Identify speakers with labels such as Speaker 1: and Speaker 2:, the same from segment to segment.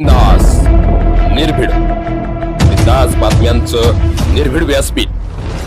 Speaker 1: दास निर्भीड. बिंदास बातम्यांचं निर्भीड व्यासपीठ.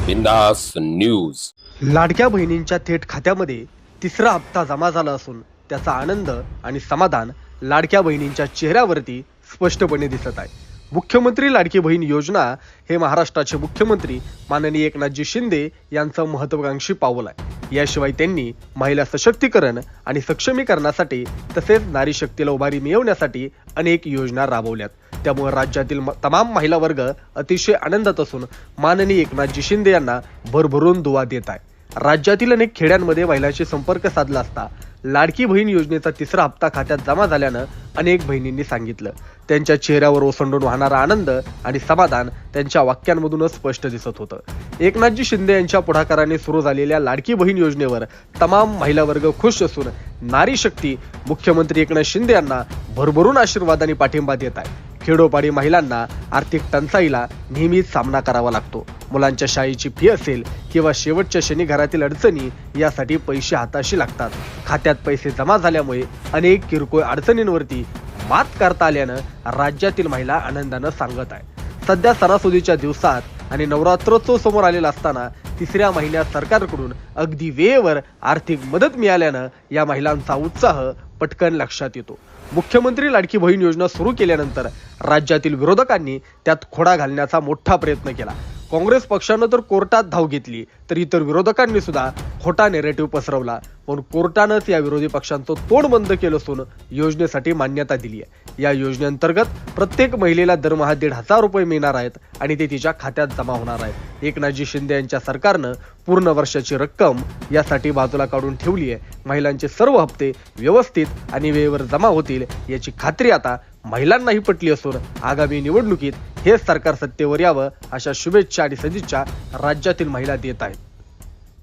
Speaker 1: बिंदास न्यूज.
Speaker 2: लाडक्या बहिणींच्या थेट खात्यामध्ये तिसरा हप्ता जमा झाला असून त्याचा आनंद आणि समाधान लाडक्या बहिणींच्या चेहऱ्यावरती स्पष्टपणे दिसत आहे. मुख्यमंत्री लाडकी बहीण योजना हे महाराष्ट्राचे मुख्यमंत्री माननीय एकनाथजी शिंदे यांचं महत्वाकांक्षी पाऊल आहे. याशिवाय त्यांनी महिला सशक्तीकरण आणि सक्षमीकरणासाठी तसेच नारी शक्तीला उभारी मिळवण्यासाठी अनेक योजना राबवल्यात. त्यामुळे राज्यातील म- तमाम महिला वर्ग अतिशय आनंदात असून माननीय एकनाथजी शिंदे यांना भरभरून दुवा देत आहे राज्यातील अनेक खेड्यांमध्ये महिलांशी संपर्क साधला असता लाडकी बहीण योजनेचा तिसरा हप्ता खात्यात जमा झाल्यानं अनेक बहिणींनी सांगितलं. त्यांच्या चेहऱ्यावर ओसंडून वाहणारा आनंद आणि समाधान त्यांच्या वाक्यांमधूनच स्पष्ट दिसत होतं. एकनाथजी शिंदे यांच्या पुढाकाराने सुरू झालेल्या लाडकी बहीण योजनेवर तमाम महिला वर्ग खुश असून नारी शक्ती मुख्यमंत्री एकनाथ शिंदे यांना भरभरून आशीर्वाद आणि पाठिंबा देत आहे खेडोपाडी महिलांना आर्थिक टंचाईला नेहमीच सामना करावा लागतो. मुलांच्या शाळेची फी असेल किंवा शेवटच्या शनी घरातील अडचणी यासाठी पैसे हाताशी लागतात. खात्यात पैसे जमा झाल्यामुळे अनेक किरकोळ अडचणींवरती मात करता आल्यानं राज्यातील महिला आनंदानं सांगत आहे सध्या सणासुदीच्या दिवसात आणि नवरात्रोत्सव समोर आलेला असताना तिसऱ्या महिन्यात सरकारकडून अगदी वेळेवर आर्थिक मदत मिळाल्यानं या महिलांचा उत्साह पटकन लक्षात येतो. मुख्यमंत्री लाडकी बहीण योजना सुरू केल्यानंतर राज्यातील विरोधकांनी त्यात खोडा घालण्याचा मोठा प्रयत्न केला. काँग्रेस पक्षानं तर कोर्टात धाव घेतली तर इतर विरोधकांनी सुद्धा खोटा नेरेटिव्ह पसरवला. पण कोर्टानंच या विरोधी पक्षांचं तोंड बंद केलं असून योजनेसाठी मान्यता दिली आहे या योजनेअंतर्गत प्रत्येक महिलेला दरमहा दीड हजार रुपये मिळणार आहेत आणि ते तिच्या खात्यात जमा होणार आहेत. एकनाथजी शिंदे यांच्या सरकारनं पूर्ण वर्षाची रक्कम यासाठी बाजूला काढून ठेवली आहे महिलांचे सर्व हप्ते व्यवस्थित आणि वेळेवर जमा होतील याची खात्री आता महिलांनाही पटली असून आगामी निवडणुकीत हेच सरकार सत्तेवर यावं अशा शुभेच्छा आणि सदिच्छा राज्यातील महिला देत आहेत.